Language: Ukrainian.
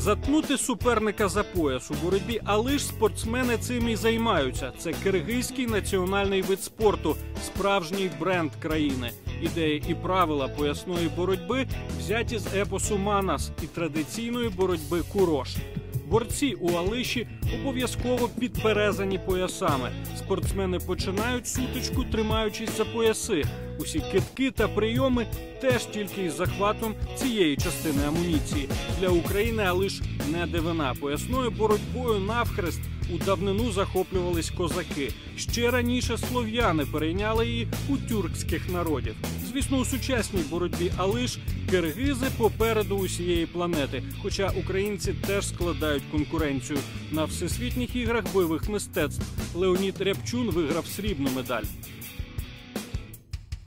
Заткнути суперника за пояс у боротьбі, але ж спортсмени цим і займаються. Це киргизький національний вид спорту, справжній бренд країни. Ідеї і правила поясної боротьби взяті з епосу Манас і традиційної боротьби Курош. Борці у Алиші обов'язково підперезані поясами. Спортсмени починають сутичку, тримаючись за пояси. Усі китки та прийоми теж тільки із захватом цієї частини амуніції. Для України Алиш не дивина. Поясною боротьбою навхрест у давнину захоплювались козаки. Ще раніше слов'яни перейняли її у тюркських народів. Звісно, у сучасній боротьбі Алиш киргизи попереду усієї планети. Хоча українці теж складають конкуренцію на всесвітніх іграх бойових мистецтв. Леонід Рябчун виграв срібну медаль.